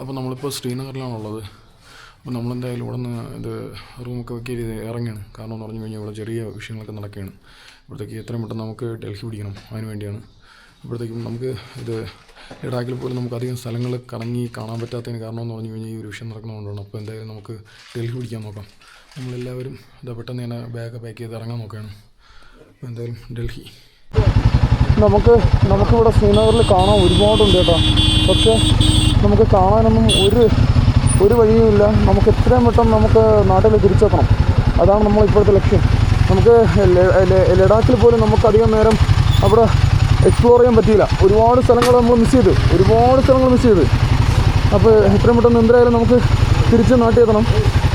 അപ്പോൾ നമ്മളിപ്പോൾ ശ്രീനഗറിലാണുള്ളത്. അപ്പോൾ നമ്മളെന്തായാലും ഇവിടെ നിന്ന് ഇത് റൂമൊക്കെ വെക്കി ഇറങ്ങിയാണ് കാരണം എന്ന് പറഞ്ഞു കഴിഞ്ഞാൽ ഇവിടെ ചെറിയ വിഷയങ്ങളൊക്കെ നടക്കുകയാണ്. ഇവിടത്തേക്ക് എത്രയും പെട്ടെന്ന് നമുക്ക് ഡൽഹി പിടിക്കണം. അതിന് വേണ്ടിയാണ്. ഇപ്പോഴത്തേക്കും നമുക്ക് ഇത് ലഡാക്കിൽ പോലും നമുക്ക് അധികം സ്ഥലങ്ങൾ കറങ്ങി കാണാൻ പറ്റാത്തതിന് കാരണം എന്ന് പറഞ്ഞു കഴിഞ്ഞാൽ ഈ ഒരു വിഷയം നടക്കുന്നതുകൊണ്ടാണ്. അപ്പോൾ എന്തായാലും നമുക്ക് ഡൽഹി പിടിക്കാൻ നോക്കാം. നമ്മളെല്ലാവരും ഇതാ പെട്ടെന്ന് തന്നെ ബാഗ് പാക്ക് ചെയ്ത് ഇറങ്ങാൻ നോക്കുകയാണ്. അപ്പോൾ എന്തായാലും ഡൽഹി. നമുക്ക് നമുക്കിവിടെ ശ്രീനഗറിൽ കാണാൻ ഒരുപാടുണ്ട് കേട്ടോ. പക്ഷേ നമുക്ക് കാണാനൊന്നും ഒരു ഒരു വഴിയുമില്ല. നമുക്ക് എത്രയും പെട്ടെന്ന് നമുക്ക് നാട്ടിൽ തിരിച്ചെത്തണം. അതാണ് നമ്മൾ ഇപ്പോഴത്തെ ലക്ഷ്യം. നമുക്ക് ലഡാക്കിൽ പോലും നമുക്ക് അധികം നേരം അവിടെ എക്സ്പ്ലോർ ചെയ്യാൻ പറ്റിയില്ല. ഒരുപാട് സ്ഥലങ്ങൾ നമ്മൾ മിസ് ചെയ്തു. ഒരുപാട് സ്ഥലങ്ങൾ മിസ് ചെയ്തു. അപ്പോൾ എത്രയും പെട്ടെന്ന് എന്തായാലും നമുക്ക് തിരിച്ച് നാട്ടിൽ എത്തണം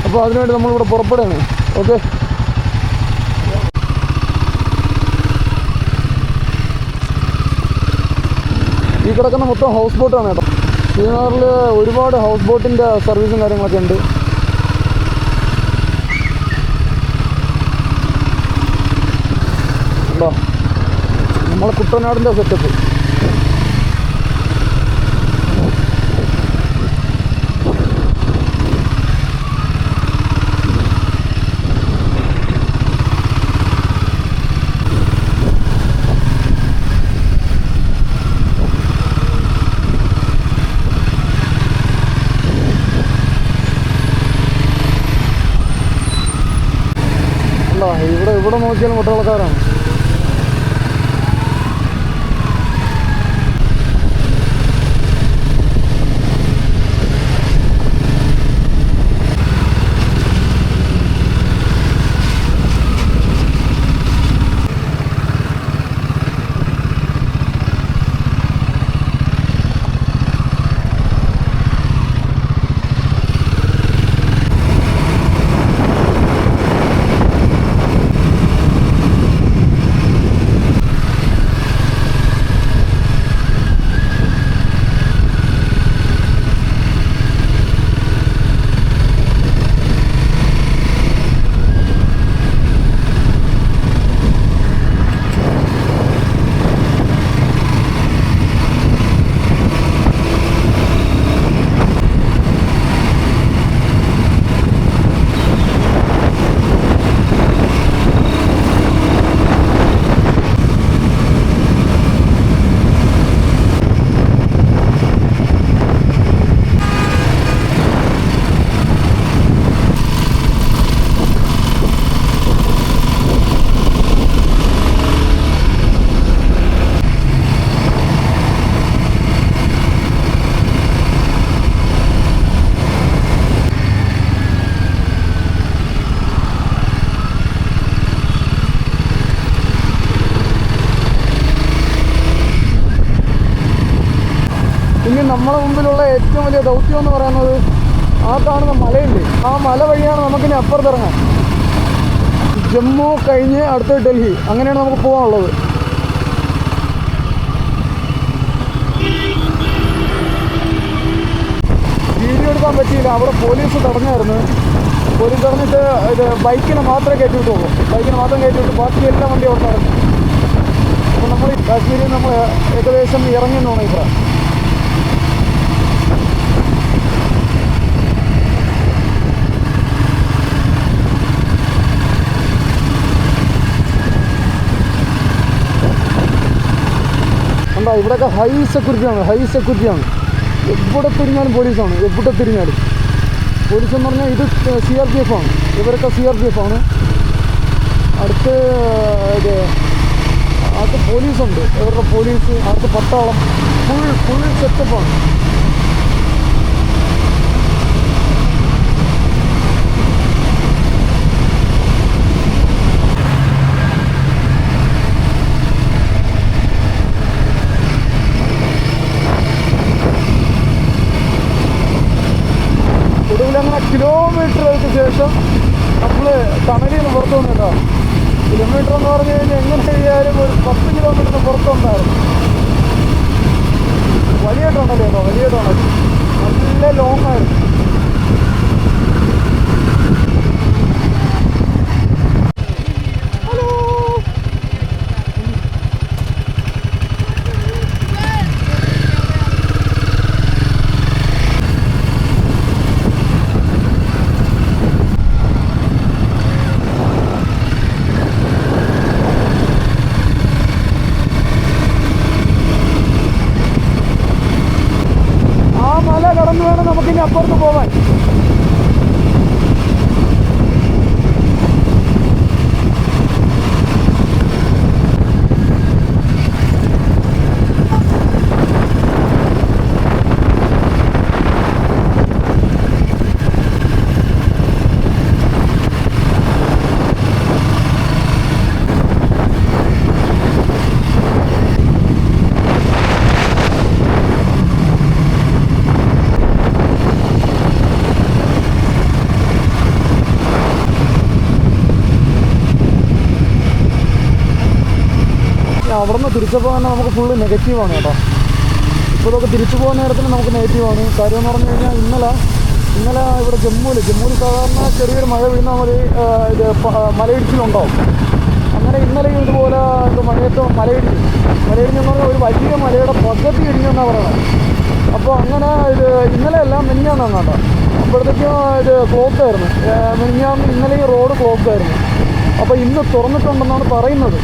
അപ്പോൾ അതിനുവേണ്ടി നമ്മളിവിടെ പുറപ്പെടുകയാണ്. ഓക്കെ? ഈ കിടക്കുന്ന മൊത്തം ഹൗസ് ബോട്ടാണ് കേട്ടോ. ശ്രീനഗറിൽ ഒരുപാട് ഹൗസ് ബോട്ടിന്റെ സർവീസും കാര്യങ്ങളൊക്കെ ഉണ്ട്. ഉണ്ടോ? നമ്മളെ കുട്ടനാടിന്റെ സെറ്റപ്പ് ദൗത്യം എന്ന് പറയുന്നത് ആ കാണുന്ന മലയുണ്ട്. ആ മല വഴിയാണ് നമുക്കിനി അപ്പുറത്തിറങ്ങാൻ ജമ്മു കഴിഞ്ഞ് അടുത്ത് ഡൽഹി. അങ്ങനെയാണ് നമുക്ക് പോകാനുള്ളത്. വീഡിയോ എടുക്കാൻ പറ്റിയില്ല. അവിടെ പോലീസ് തടഞ്ഞായിരുന്നു. പോലീസ് തടഞ്ഞിട്ട് ഇത് ബൈക്കിനെ മാത്രമേ കയറ്റി വിട്ടുള്ളൂ ബൈക്കിനെ മാത്രം കയറ്റി വിട്ടു ബാക്കി എല്ലാ വണ്ടി അവിടെ അപ്പോൾ നമ്മൾ കാശ്മീരിൽ നമ്മൾ ഏകദേശം ഇറങ്ങി എന്നാണ് ഇവിടെ കണ്ടോ ഇവിടെയൊക്കെ ഹൈ സെക്യൂരിറ്റിയാണ് ഹൈ സെക്യൂരിറ്റിയാണ് എവിടെ തിരിഞ്ഞാലും പോലീസാണ് എവിടെ തിരിഞ്ഞാലും. പോലീസ് എന്ന് പറഞ്ഞാൽ ഇത് സി ആർ പി എഫ് ആണ്. ഇവരൊക്കെ സി ആർ പി എഫ് ആണ്. അടുത്ത് ഇത് അടുത്ത് പോലീസുണ്ട്. ഇവരുടെ പോലീസ് അടുത്ത് പട്ടാളം. ഫുൾ ഫുൾ സെറ്റപ്പാണ് കിലോമീറ്ററുകൾക്ക് ശേഷം നമ്മൾ തണലിൽ നിന്ന് പുറത്തു വന്നിട്ടോ? കിലോമീറ്റർ എന്ന് പറഞ്ഞു കഴിഞ്ഞാൽ എങ്ങനെ ചെയ്യാനും ഒരു പത്ത് കിലോമീറ്ററിന് പുറത്തുണ്ടായിരുന്നു വലിയ ടണൽ കേട്ടോ വലിയ ടണൽ നല്ല ലോങ് ആയിരുന്നു. നമുക്കിനി അപ്പുറത്ത് പോകാൻ തിരിച്ചപ്പോൾ തന്നെ നമുക്ക് ഫുള്ള് നെഗറ്റീവാണ് കേട്ടോ. ഇപ്പോൾ ഇതൊക്കെ തിരിച്ചു പോകുന്ന നേരത്തിന് നമുക്ക് നെഗറ്റീവാണ് കാര്യം എന്ന് പറഞ്ഞു കഴിഞ്ഞാൽ ഇന്നലെ ഇന്നലെ ഇവിടെ ജമ്മുവിൽ ജമ്മുവിൽ സാധാരണ ചെറിയൊരു മഴ വീഴുന്ന മതി ഇത് മലയിടിച്ചിലുണ്ടാവും. അങ്ങനെ ഇന്നലെ ഇതുപോലെ ഇത് മഴയത്തോ മലയിടിഞ്ഞു. മലയിടിഞ്ഞെന്ന് പറഞ്ഞാൽ ഒരു വലിയ മലയുടെ പകുതി ഇടിഞ്ഞെന്നാണ് പറയുന്നത്. അപ്പോൾ അങ്ങനെ ഇത് ഇന്നലെ എല്ലാം മിനിഞ്ഞാന്നാണ് കേട്ടോ. അപ്പോഴത്തേക്കും ഇത് ക്ലോക്ക് ആയിരുന്നു. മിനിഞ്ഞാന്ന് ഈ റോഡ് ക്ലോക്ക് ആയിരുന്നു. അപ്പോൾ ഇന്ന് തുറന്നിട്ടുണ്ടെന്നാണ് പറയുന്നത്.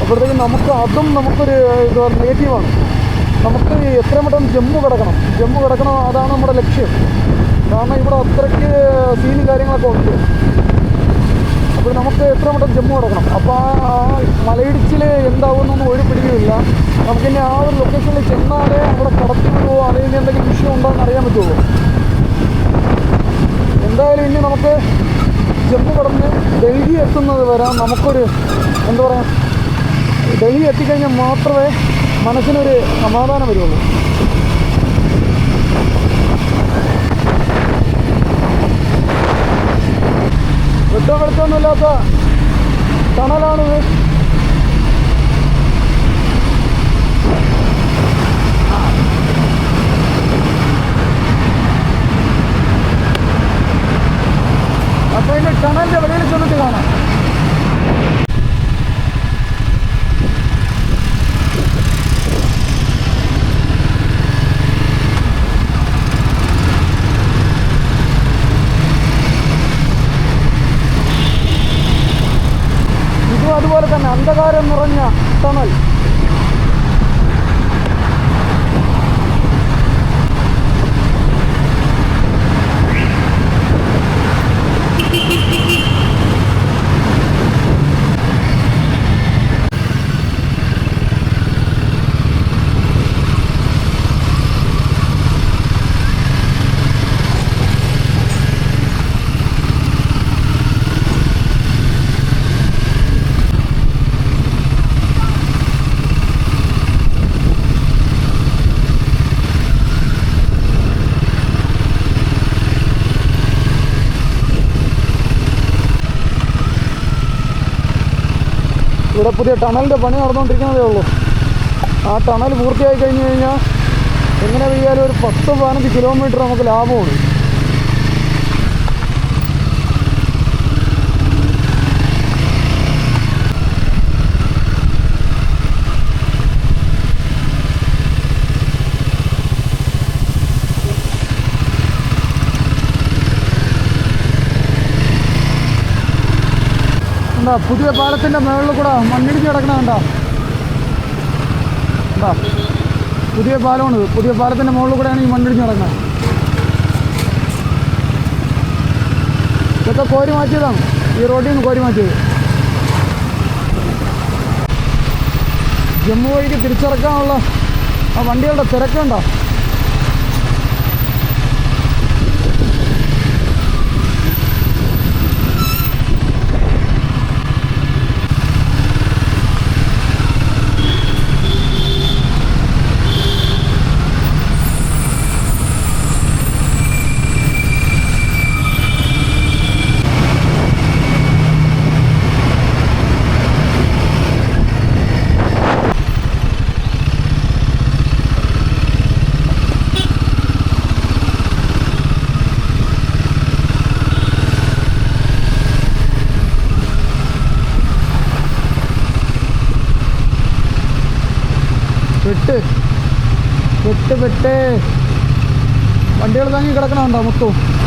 അപ്പോഴത്തേക്കും നമുക്ക് അതും നമുക്കൊരു ഇത് നെഗറ്റീവാണ് നമുക്ക് എത്രയും പെട്ടെന്ന് ജമ്മു കിടക്കണം. ജമ്മു കിടക്കണം അതാണ് നമ്മുടെ ലക്ഷ്യം. കാരണം ഇവിടെ അത്രയ്ക്ക് സീനും കാര്യങ്ങളൊക്കെ ഉണ്ട്. അപ്പോൾ നമുക്ക് എത്ര പെട്ടെന്ന് ജമ്മു കിടക്കണം. അപ്പോൾ ആ മലയിടിച്ചിൽ എന്താവുമെന്നൊന്നും ഒരു പിടിയുമില്ല. നമുക്കിനി ആ ഒരു ലൊക്കേഷനിൽ ചെന്നാലേ അവിടെ കടത്തി വിടുവോ അല്ലെങ്കിൽ എന്തെങ്കിലും വിഷയം ഉണ്ടോ എന്ന് അറിയാൻ പറ്റുള്ളൂ എന്തായാലും ഇനി നമുക്ക് ജമ്മു കടന്ന് ഡൽഹി എത്തുന്നത് വരെ നമുക്കൊരു എന്താ പറയുക ഡൽഹി എത്തിക്കഴിഞ്ഞാൽ മാത്രമേ മനസ്സിനൊരു സമാധാനം വരുള്ളൂ. വെട്ടോ വെളുത്തൊന്നുമില്ലാത്ത ടണലാണിത് അപ്പോൾ ഇതിന്റെ വെളിയിൽ ചെന്നിട്ട് കാണാം ഇതും അതുപോലെ തന്നെ അന്ധകാരം നിറഞ്ഞ ടണൽ പുതിയ ടണലിന്റെ പണി നടന്നുകൊണ്ടിരിക്കുന്നതേ ഉള്ളൂ. ആ ടണൽ പൂർത്തിയായി കഴിഞ്ഞ് കഴിഞ്ഞാൽ എങ്ങനെ പെയ്യാലും ഒരു പത്ത് പതിനഞ്ച് കിലോമീറ്റർ നമുക്ക് ലാഭമാണ് എന്താ പുതിയ പാലത്തിന്റെ മുകളിൽ കൂടെ മണ്ണിടിഞ്ഞ് കിടക്കണ കണ്ടോ? പുതിയ പാലമാണ് പുതിയ പാലത്തിന്റെ മുകളിൽ കൂടെയാണ് ഈ മണ്ണിടിഞ്ഞ് കിടക്കുന്നത്. ഇതൊക്കെ കോരി മാറ്റിയതാണ്. ഈ റോഡിൽ നിന്ന് കോരി മാറ്റിയത്. ജമ്മു വഴിക്ക് തിരിച്ചിറക്കാനുള്ള ആ വണ്ടികളുടെ തിരക്കുണ്ടോ? വെട്ട്. വെട്ട് വെട്ട്. വണ്ടികൾ തങ്ങി കിടക്കണമുണ്ടോ മൊത്തവും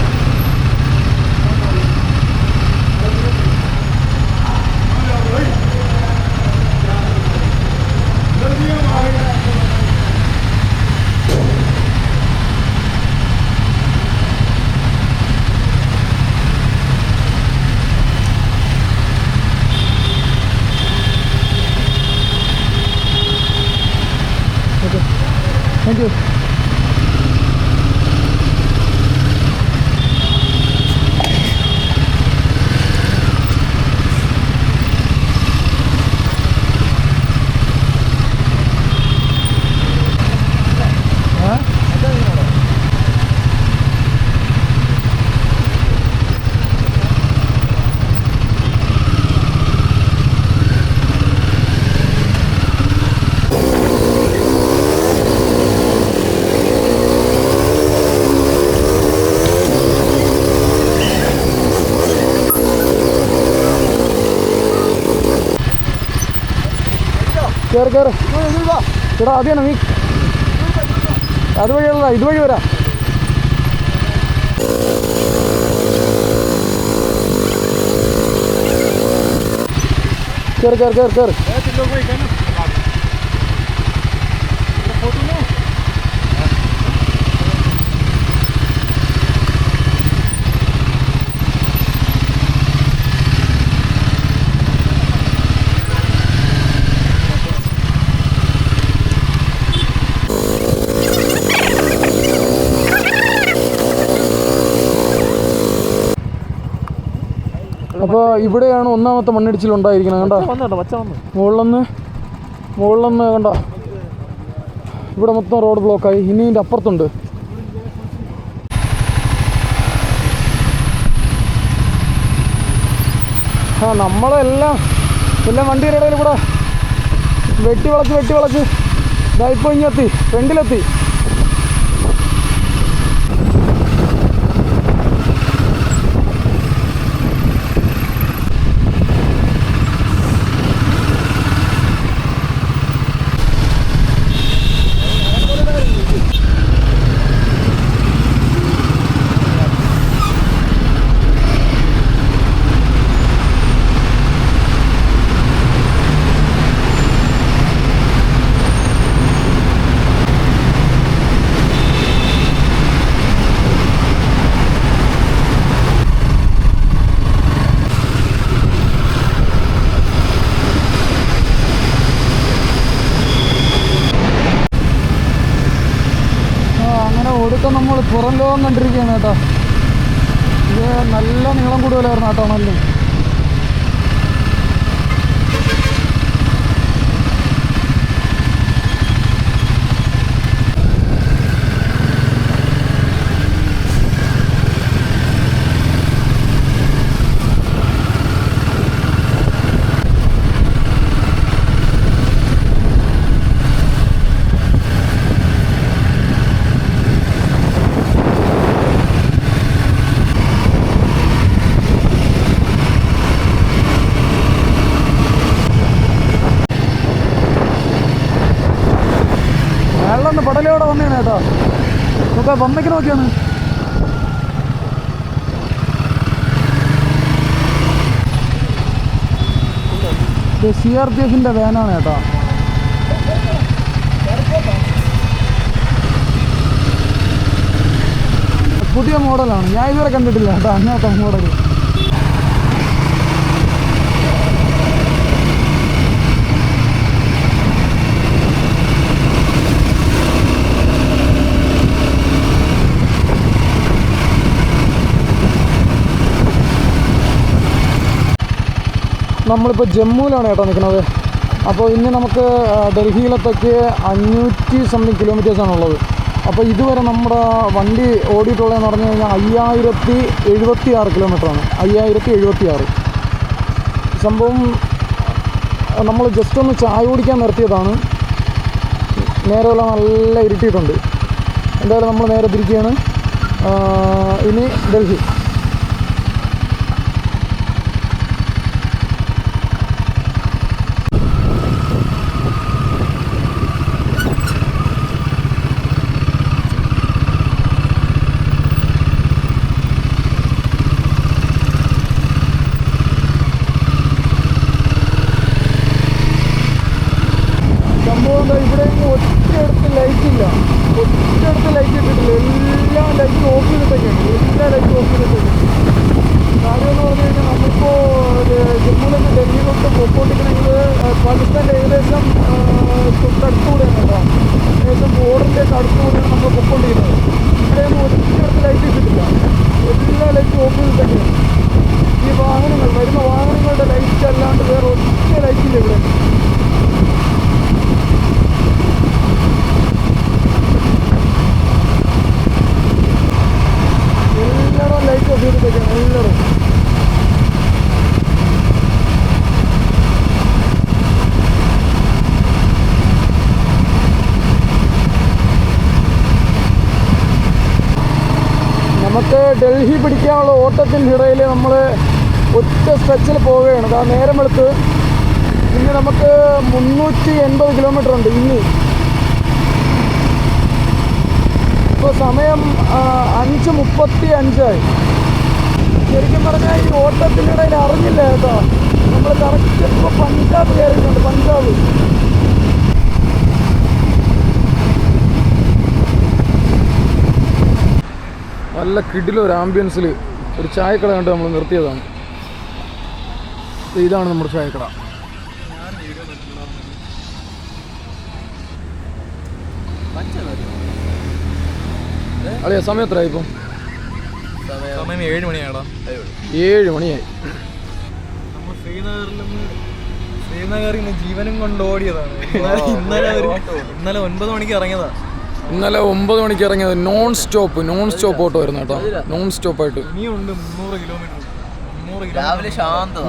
കയറി കയറി എടാ അത് തന്നെ നീ അതുവഴിയുള്ള ഇതുവഴി വരാം. കയറി കയറി കയറി കയറി അപ്പോൾ ഇവിടെയാണ് ഒന്നാമത്തെ മണ്ണിടിച്ചിൽ ഉണ്ടായിരിക്കുന്നത് കണ്ടോ? മുകളിലൊന്ന് മുകളിലൊന്ന് കണ്ട? ഇവിടെ മൊത്തം റോഡ് ബ്ലോക്കായി. ഇനി ഇതിന്റെ അപ്പുറത്തുണ്ട്. ആ നമ്മളെല്ലാം എല്ലാം വണ്ടിയുടെ ഇടയിൽ കൂടെ വെട്ടി വളച്ച് വെട്ടി വളച്ച്. ഇതായിപ്പോൾ ഇങ്ങെത്തി ഫ്രണ്ടിലെത്തി ആ അങ്ങനെ ഒടുക്കം നമ്മൾ പുറം ലോകം കണ്ടിരിക്കുകയാണ് കേട്ടോ ഇത് നല്ല നീളം കൂടുതലായിരുന്നു കേട്ടോ നല്ല വെള്ളം പടലോടെ വന്നേണ് കേട്ടോ നോക്കാം വന്നേക്ക് നോക്കിയാണ് സി ആർ പി എഫിന്റെ വാനാണ് കേട്ടോ. പുതിയ മോഡലാണ് ഞാൻ ഇതുവരെ കണ്ടിട്ടില്ല കേട്ടോ. അങ്ങനത്തെ മോഡൽ നമ്മളിപ്പോൾ ജമ്മുവിലാണ് കേട്ടോ നിൽക്കുന്നത്. അപ്പോൾ ഇനി നമുക്ക് ഡൽഹിയിലെത്തേക്ക് അഞ്ഞൂറ്റി സംതിങ് കിലോമീറ്റേഴ്സാണ് ഉള്ളത്. അപ്പോൾ ഇതുവരെ നമ്മുടെ വണ്ടി ഓടിയിട്ടുള്ളതെന്ന് പറഞ്ഞു കഴിഞ്ഞാൽ അയ്യായിരത്തി എഴുപത്തി ആറ് കിലോമീറ്ററാണ് അയ്യായിരത്തി എഴുപത്തി ആറ് സംഭവം നമ്മൾ ജസ്റ്റ് ഒന്ന് ചായ കുടിക്കാൻ നിർത്തിയതാണ്. നേരെയുള്ള നല്ല ഇരുട്ടിയിട്ടുണ്ട്. എന്തായാലും നമ്മൾ നേരെ തിരിക്കുകയാണ്. ഇനി ഡൽഹി. ഡൽഹി പിടിക്കാനുള്ള ഓട്ടത്തിന്റെ ഇടയിൽ നമ്മൾ ഒറ്റ സ്ട്രെച്ചിൽ പോവുകയാണ്. കാരണം നേരം എടുത്ത് ഇനി നമുക്ക് മുന്നൂറ്റി എൺപത് കിലോമീറ്റർ ഉണ്ട് ഇനി. ഇപ്പോൾ സമയം അഞ്ച് മുപ്പത്തി അഞ്ചായി ശരിക്കും പറഞ്ഞാൽ ഈ ഓട്ടത്തിനിടയിൽ അറിഞ്ഞില്ല കേട്ടോ. നമ്മൾ കറക്റ്റ് ഇപ്പോൾ പഞ്ചാബ് കയറിയിട്ടുണ്ട് പഞ്ചാബ്. നല്ല കിടിലൊരു ആംബിയൻസിൽ ഒരു ചായക്കട കണ്ട് നമ്മൾ നിർത്തിയതാണ്. ഇതാണ് നമ്മുടെ ചായക്കട. അളിയ സമയം എത്രയായി ഇപ്പം? സമയം ഏഴ് മണിയാടാ. ഏഴ് മണിയായി. നമ്മൾ ശ്രീനഗറിൽ നിന്ന് ശ്രീനഗറിൽ ജീവനും കൊണ്ട് ഓടിയതാണ്. ഇന്നലെ ഇന്നലെ ഒരു ഇന്നലെ ഒൻപത് മണിക്ക് ഇറങ്ങിയതാ. ഇന്നലെ ഒമ്പത് മണിക്ക് ഇറങ്ങിയത് non stop non stop auto വരുന്ന കേട്ടോ നോൺ സ്റ്റോപ്പായിട്ട് രാവിലെ ശാന്തത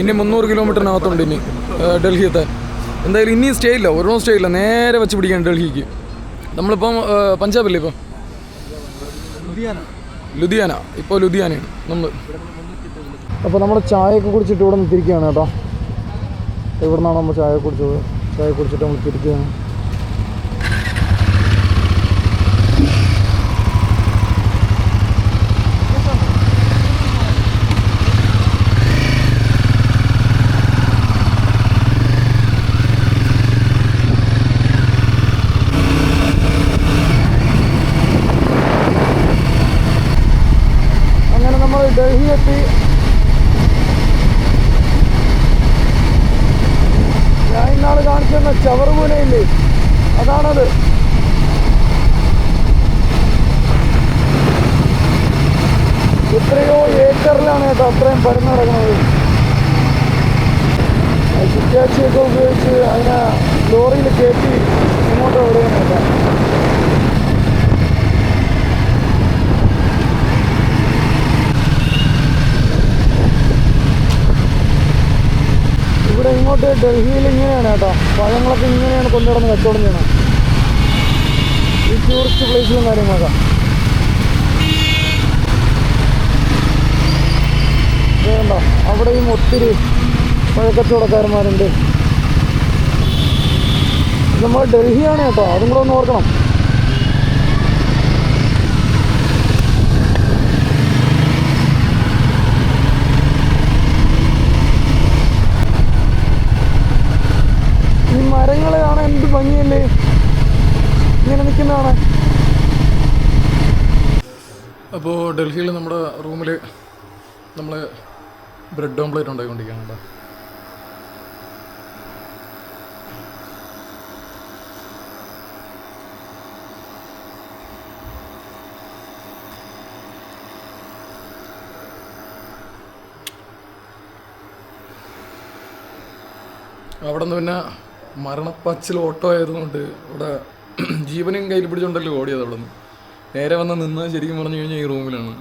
ഇനി മുന്നൂറ് കിലോമീറ്ററിനകത്തുണ്ട് ഇനി ഡൽഹിയത്തെ. എന്തായാലും ഇനിയും സ്റ്റേ ഇല്ല ഒരെണ്ണം സ്റ്റേ ഇല്ല നേരെ വെച്ച് പിടിക്കാൻ ഡൽഹിക്ക്. നമ്മളിപ്പം പഞ്ചാബല്ലേ ഇപ്പം? ലുധിയാന. ലുധിയാന ഇപ്പോൾ ലുധിയാനയാണ് നമ്മൾ അപ്പോൾ നമ്മൾ ചായയൊക്കെ കുടിച്ചിട്ട് ഇവിടെ നിന്ന് തിരിക്കുകയാണ് കേട്ടോ. ഇവിടെ നിന്നാണ് നമ്മൾ ചായ കുടിച്ചത്. ചായ കുടിച്ചിട്ട് നമ്മൾ തിരിക്കുകയാണ് അങ്ങനെ നമ്മൾ ഡൽഹി എത്തി ഞാൻ ഇന്നാൾ കാണിച്ചെന്ന ചവറുപൂനയില്ലേ അതാണത് എത്രയോ ഏക്കറിലാണ് കേട്ടോ അത്രയും പരന്ന് കിടക്കുന്നത് ചുറ്റാച്ചിയൊക്കെ ഉപയോഗിച്ച് അതിനെ ലോറിയിൽ കയറ്റി ഇങ്ങോട്ട് ഓടുകയാണ് കേട്ടോ ഇവിടെ ഇങ്ങോട്ട് ഡൽഹിയിൽ ഇങ്ങനെയാണ് കേട്ടോ. പഴങ്ങളൊക്കെ ഇങ്ങനെയാണ് കൊണ്ടുനടന്ന് കച്ചവടം ചെയ്യണം ഈ ടൂറിസ്റ്റ് പ്ലേസിലും കാര്യങ്ങളൊക്കെ. വേണ്ട അവിടെയും ഒത്തിരി പഴക്കച്ചവടക്കാരന്മാരുണ്ട്. നമ്മൾ ഡൽഹിയാണ് കേട്ടോ. അതും കൂടെ ഒന്ന് ഓർക്കണം ഈ മരങ്ങൾ കാണാൻ എന്ത് ഭംഗിയല്ലേ? ഇങ്ങനെ നിൽക്കുന്നതാണ്. അപ്പോൾ ഡൽഹിയിൽ നമ്മുടെ റൂമിൽ നമ്മൾ ബ്രെഡ് ഓംപ്ലേറ്റ് ഉണ്ടായിക്കൊണ്ടിരിക്കുകയാണ് കേട്ടോ. അവിടെ നിന്ന് പിന്നെ മരണപ്പച്ചിൽ ഓട്ടോ ആയതുകൊണ്ട് ഇവിടെ ജീവനും കയ്യിൽ പിടിച്ചുകൊണ്ടല്ലോ ഓടിയത് അവിടെ നിന്ന് നേരെ വന്ന് നിന്ന് ശരിക്കും പറഞ്ഞു കഴിഞ്ഞാൽ ഈ റൂമിലാണ്.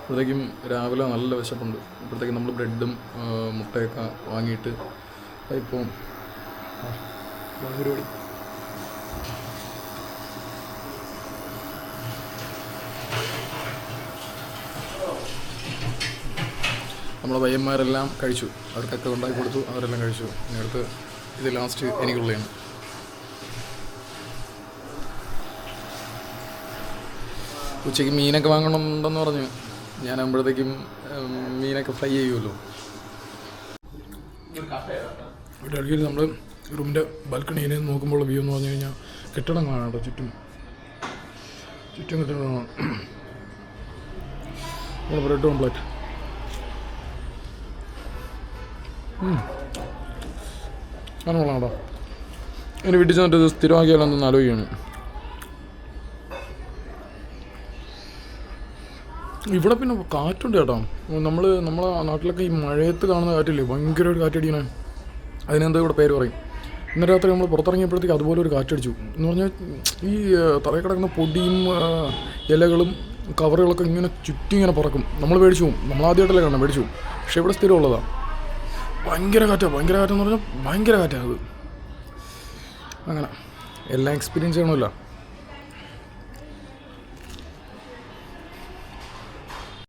അപ്പോഴത്തേക്കും രാവിലെ നല്ല വിശപ്പുണ്ട്. അപ്പോഴത്തേക്കും നമ്മൾ ബ്രെഡും മുട്ടയൊക്കെ വാങ്ങിയിട്ട് ഇപ്പോൾ പരിപാടി നമ്മളെ പയ്യന്മാരെല്ലാം കഴിച്ചു. അവർക്കൊക്കെ ഉണ്ടാക്കി കൊടുത്തു അവരെല്ലാം കഴിച്ചു. ഇനി അടുത്ത് ഇത് ലാസ്റ്റ് എനിക്കുള്ളതാണ് ഉച്ചയ്ക്ക് മീനൊക്കെ വാങ്ങണമെന്നുണ്ടെന്ന് പറഞ്ഞു. ഞാൻ ആകുമ്പോഴത്തേക്കും മീനൊക്കെ ഫ്രൈ ചെയ്യുമല്ലോ. ഡൽഹിയിൽ നമ്മൾ റൂമിന്റെ ബാൽക്കണിയിൽ നിന്ന് നോക്കുമ്പോൾ വ്യൂ എന്ന് പറഞ്ഞു കഴിഞ്ഞാൽ കെട്ടിടങ്ങളാണ് കേട്ടോ ചുറ്റും. ചുറ്റും കെട്ടിടങ്ങളാണ് നമ്മൾ ബ്രെഡ് ഓംപ്ലേറ്റ് അങ്ങനെ കേട്ടോ ഇനി വീട്ടിൽ ചെന്നിട്ട് ഇത് സ്ഥിരമാക്കിയാലോ എന്നൊന്ന് ആലോചിക്കുകയാണ് ഇവിടെ പിന്നെ കാറ്റുണ്ട് കേട്ടോ. നമ്മൾ നമ്മളെ നാട്ടിലൊക്കെ ഈ മഴയത്ത് കാണുന്ന കാറ്റില്ലേ? ഭയങ്കര ഒരു കാറ്റടിക്കണേ. അതിനെന്താ ഇവിടെ പേര് പറയും. ഇന്നലെ രാത്രി നമ്മൾ പുറത്തിറങ്ങിയപ്പോഴത്തേക്ക് അതുപോലെ ഒരു കാറ്റടിച്ചു. എന്ന് പറഞ്ഞാൽ ഈ തറയിൽ കിടക്കുന്ന പൊടിയും ഇലകളും കവറുകളൊക്കെ ഇങ്ങനെ ചുറ്റി ഇങ്ങനെ പറക്കും. നമ്മൾ മേടിച്ചു പോകും. നമ്മൾ ആദ്യമായിട്ടല്ലേ കാണാം മേടിച്ചു പോകും. പക്ഷേ ഇവിടെ സ്ഥിരമുള്ളതാണ് ഭയങ്കര കാറ്റാണ് ഭയങ്കര കാറ്റെന്ന് പറഞ്ഞാൽ ഭയങ്കര കാറ്റാണ് അത്. അങ്ങനെ. എല്ലാം എക്സ്പീരിയൻസ് ചെയ്യണമല്ലോ.